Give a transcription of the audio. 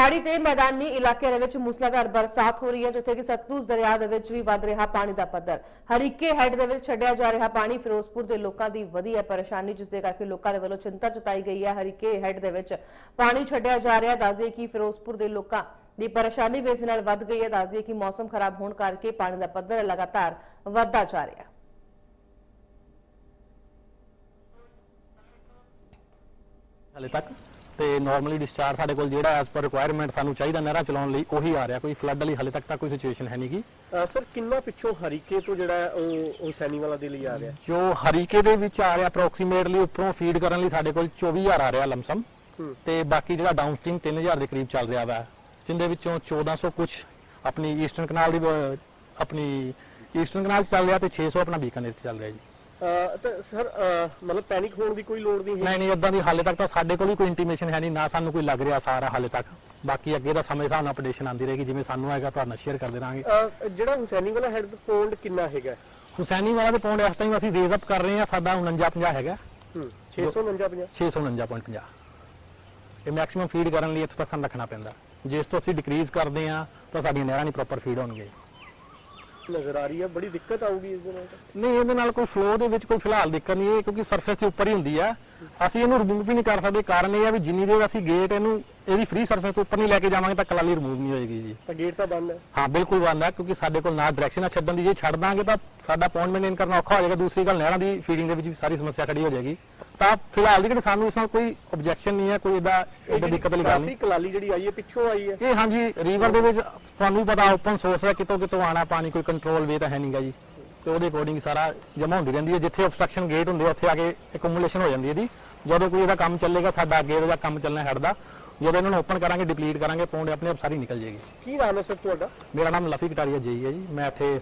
ਪਹਾੜੀ ਤੇ ਮੈਦਾਨੀ ਇਲਾਕਿਆਂ ਦੇ ਵਿੱਚ ਮੁਸਲਾਧਾਰ ਬਰਸਾਤ ਹੋ ਰਹੀ ਹੈ, ਜਿੱਥੇ ਕਿ ਸਤਲੁਜ ਦਰਿਆ ਦੇ ਵਿੱਚ ਵੀ ਵੱਧ ਰਿਹਾ ਪਾਣੀ ਦਾ ਪੱਧਰ। ਹਰੀਕੇ ਹੈੱਡ ਦੇ ਵਿੱਚ ਛੱਡਿਆ ਜਾ ਰਿਹਾ ਪਾਣੀ ਫਿਰੋਜ਼ਪੁਰ ਦੇ ਲੋਕਾਂ ਦੀ ਵਧੀ ਹੈ ਪਰੇਸ਼ਾਨੀ, ਜਿਸ ਦੇ ਕਰਕੇ ਲੋਕਾਂ ਦੇ ਵੱਲੋਂ ਚਿੰਤਾ ਜਤਾਈ ਗਈ ਹੈ। ਹਰੀਕੇ ਹੈੱਡ ਦੇ ਵਿੱਚ ਪਾਣੀ ਛੱਡਿਆ ਜਾ ਰਿਹਾ ਦੱਸਦੇ ਕਿ ਫਿਰੋਜ਼ਪੁਰ ਦੇ ਲੋਕਾਂ ਦੀ ਪਰੇਸ਼ਾਨੀ ਵੀ ਇਸ ਨਾਲ ਵੱਧ ਗਈ ਹੈ। ਦੱਸਦੇ ਕਿ ਮੌਸਮ ਖਰਾਬ ਹੋਣ ਕਰਕੇ ਪਾਣੀ ਦਾ ਪੱਧਰ ਲਗਾਤਾਰ ਵੱਧਦਾ ਜਾ ਰਿਹਾ ਹੈ। ਹਲੇ ਤੱਕ? ਤੇ ਨਾਰਮਲੀ ਡਿਸਚਾਰਜ ਸਾਡੇ ਕੋਲ ਜਿਹੜਾ ਐਸ ਪਰ ਰਿਕੁਆਇਰਮੈਂਟ ਸਾਨੂੰ ਚਾਹੀਦਾ ਨਹਿਰਾਂ ਚਲਾਉਣ ਲਈ ਉਹੀ ਆ ਰਿਹਾ। ਕੋਈ ਫਲੱਡ ਵਾਲੀ ਹਲੇ ਤੱਕ ਤਾਂ ਕੋਈ ਸਿਚੁਏਸ਼ਨ ਹੈ ਨਹੀਂਗੀ ਸਰ ਕਿੰਨਾ ਪਿੱਛੋਂ ਹਰੀਕੇ ਤੋਂ ਜਿਹੜਾ ਹੈ ਉਹ ਉਹ ਸੈਣੀ ਵਾਲਾ ਦੇ ਲਈ ਆ ਰਿਹਾ? ਜੋ ਹਰੀਕੇ ਦੇ ਵਿੱਚ ਆ ਰਿਹਾ ਅਪਰੋਕਸੀਮੇਟਲੀ ਉੱਪਰੋਂ ਫੀਡ ਕਰਨ ਲਈ ਸਾਡੇ ਕੋਲ 24000 ਆ ਰਿਹਾ ਲਮਸਮ ਹੂੰ। ਤੇ ਬਾਕੀ ਜਿਹੜਾ ਡਾਊਨਸਟ੍ਰੀਮ 3000 ਦੇ ਕਰੀਬ ਚੱਲ ਰਿਹਾ ਵਾ ਜਿੰਦੇ ਵਿੱਚੋਂ 1400 ਕੁਝ ਆਪਣੀ ਈਸਟਰਨ ਕਨਾਲ ਦੀ ਆਪਣੀ ਈਸਟਰਨ ਕਨਾਲ 'ਚ ਚੱਲ ਰਿਹਾ ਤੇ 600 ਆਪਣਾ ਬੀਕਾਨੇਰ 'ਚ ਚੱਲ ਰਿਹਾ ਜੀ। ਤਾਂ ਸਰ ਮਤਲਬ ਪੈਨਿਕ ਹੋਣ ਦੀ ਕੋਈ ਲੋੜ ਨਹੀਂ ਹੈ? ਨਹੀਂ ਨਹੀਂ ਇਦਾਂ ਦੀ ਹਾਲੇ ਤੱਕ ਤਾਂ ਸਾਡੇ ਕੋਲ ਵੀ ਕੋਈ ਇੰਟੀਮੇਸ਼ਨ ਹੈ ਨਹੀਂ ਨਾ ਸਾਨੂੰ ਕੋਈ ਲੱਗ ਰਿਹਾ ਸਾਰਾ ਹਾਲੇ ਤੱਕ। ਬਾਕੀ ਅੱਗੇ ਦਾ ਸਮੇਂ ਹਿਸਾਬ ਨਾਲ ਅਪਡੇਸ਼ਨ ਆਉਂਦੀ ਰਹੇਗੀ ਜਿਵੇਂ ਸਾਨੂੰ ਆਏਗਾ ਤੁਹਾਨੂੰ ਸ਼ੇਅਰ ਕਰਦੇ ਰਹਾਂਗੇ ਅਹ ਜਿਹੜਾ ਹੁਸੈਨੀ ਵਾਲਾ ਹੈਡ ਪੌਂਡ ਕਿੰਨਾ ਹੈਗਾ? ਹੁਸੈਨੀ ਵਾਲਾ ਦੇ ਪੌਂਡ ਇਸ ਟਾਈਮ ਅਸੀਂ ਰੇਜ਼ ਅਪ ਕਰ ਰਹੇ ਹਾਂ ਸਾਡਾ 49 50 ਹੈਗਾ। ਹੂੰ 649 649.50 ਇਹ ਮੈਕਸਿਮਮ ਫੀਡ ਕਰਨ ਲਈ ਇੱਥੋਂ ਤੱਕ ਸਾਨੂੰ ਰੱਖਣਾ ਪੈਂਦਾ। ਜੇ ਇਸ ਤੋਂ ਅਸੀਂ ਡਿਕਰੀਜ਼ ਕਰਦੇ ਹਾਂ ਤਾਂ ਸਾਡੀਆਂ ਨਹਿਰਾਂ ਨਹੀਂ ਪ੍ਰੋਪਰ ਫੀਡ ਹੋਣਗੀਆਂ। ਨਜ਼ਰ ਆ ਰਹੀ ਹੈ, ਬੜੀ ਦਿੱਕਤ ਆਊਗੀ ਇਸ ਦੇ ਨਾਲ ਤਾਂ। ਨਹੀਂ, ਇਹਦੇ ਨਾਲ ਕੋਈ ਫਲੋ ਦੇ ਵਿੱਚ ਕੋਈ ਫਿਲਹਾਲ ਦਿੱਕਤ ਨਹੀਂ ਹੈ, ਕਿਉਂਕਿ ਸਰਫੇਸ ਦੇ ਉੱਪਰ ਹੀ ਹੁੰਦੀ ਆ ਅਸੀਂ ਇਹਨੂੰ ਰਿਮੂਵ ਵੀ ਨਹੀਂ ਕਰ ਸਕਦੇ। ਕਾਰਨ ਇਹ ਆ ਵੀ ਜਿੰਨੀ ਦੇਰ ਅਸੀਂ ਗੇਟ ਇਹਨੂੰ ਇਹਦੀ ਫ੍ਰੀ ਸਰਫੇਸ ਤੋਂ ਉੱਪਰ ਨਹੀਂ ਲੈ ਕੇ ਜਾਵਾਂਗੇ ਤਾਂ ਕਲਾਲੀ ਰਿਮੂਵ ਨਹੀਂ ਹੋਏਗੀ ਜੀ। ਤਾਂ ਗੇਟ ਤਾਂ ਬੰਦ ਹੈ। ਹਾਂ ਬਿਲਕੁਲ ਬੰਦ ਹੈ ਕਿਉਂਕਿ ਸਾਡੇ ਕੋਲ ਨਾ ਡਾਇਰੈਕਸ਼ਨ ਆ ਛੱਡਣ ਦੀ। ਜੇ ਛੱਡ ਦਾਂਗੇ ਤਾਂ ਸਾਡਾ ਪੌਂਡ ਮੇਨਟੇਨ ਕਰਨਾ ਔਖਾ ਹੋ ਜਾਏਗਾ। ਦੂਸਰੀ ਗੱਲ ਨਹਿਰਾਂ ਦੀ ਫੀਡਿੰਗ ਦੇ ਵਿੱਚ ਵੀ ਸਾਰੀ ਸਮੱਸਿਆ ਖੜੀ ਹੋ ਜਾਏਗੀ। ਤਾਂ ਫਿਲਹਾਲ ਦੀ ਕਿ ਸਾਨੂੰ ਇਸ ਨਾਲ ਕੋਈ ਆਬਜੈਕਸ਼ਨ ਨਹੀਂ ਹੈ ਕੋਈ ਇਹਦਾ ਇਹਦਾ ਦਿੱਕਤ ਵਾਲੀ ਗੱਲ ਨਹੀਂ। ਕਾਫੀ ਕਲਾਲੀ ਜਿਹੜੀ ਆਈ ਹੈ ਪਿੱਛੋਂ ਆਈ ਹੈ। ਇਹ ਹਾਂਜੀ ਰੀਵਰ ਦੇ ਵਿੱਚ ਤੁਹਾਨੂੰ ਵੀ ਪਤਾ ਓਪਨ ਸੋਰਸ ਹੈ ਕਿਤੋਂ ਕਿਤੋਂ ਆਣਾ ਪਾਣੀ ਕੋਈ ਕੰਟਰੋਲ ਵੇ ਤਾਂ ਹੈ ਨਹੀਂਗਾ ਜੀ। ਤੇ ਉਹਦੇ ਅਕੋਰਡਿੰਗ ਸਾਰਾ ਜਮ੍ਹਾਂ ਹੁੰਦੀ ਰਹਿੰਦੀ ਹੈ। ਜਿੱਥੇ ਆਬਸਟ੍ਰਕਸ਼ਨ ਗੇਟ ਹੁੰਦੇ ਆ ਉੱਥੇ ਆ ਕੇ ਐਕੂਮੂਲੇਸ਼ਨ ਹੋ ਜਾਂਦੀ ਹੈ ਇਹਦੀ। ਜਦੋਂ ਕੋਈ ਇਹਦਾ ਕੰਮ ਚੱਲੇਗਾ ਸਾਡਾ ਅੱਗੇ ਇਹਦਾ ਕੰਮ ਚੱਲਣਾ ਹਟਦਾ। ਜਦੋਂ ਇਹਨਾਂ ਨੂੰ ਓਪਨ ਕਰਾਂਗੇ ਡਿਪਲੀਟ ਕਰਾਂਗੇ ਪੌਂਡ ਆਪਣੇ ਆਪ ਸਾਰੀ ਨਿਕਲ ਜਾਏਗੀ। ਕੀ ਨਾਮ ਹੈ ਸਰ ਤੁਹਾਡਾ? ਮੇਰਾ ਨਾਮ ਲਫੀ ਕਟਾਰੀਆ ਜੀ ਹੈ ਜੀ। ਮੈਂ ਇੱਥੇ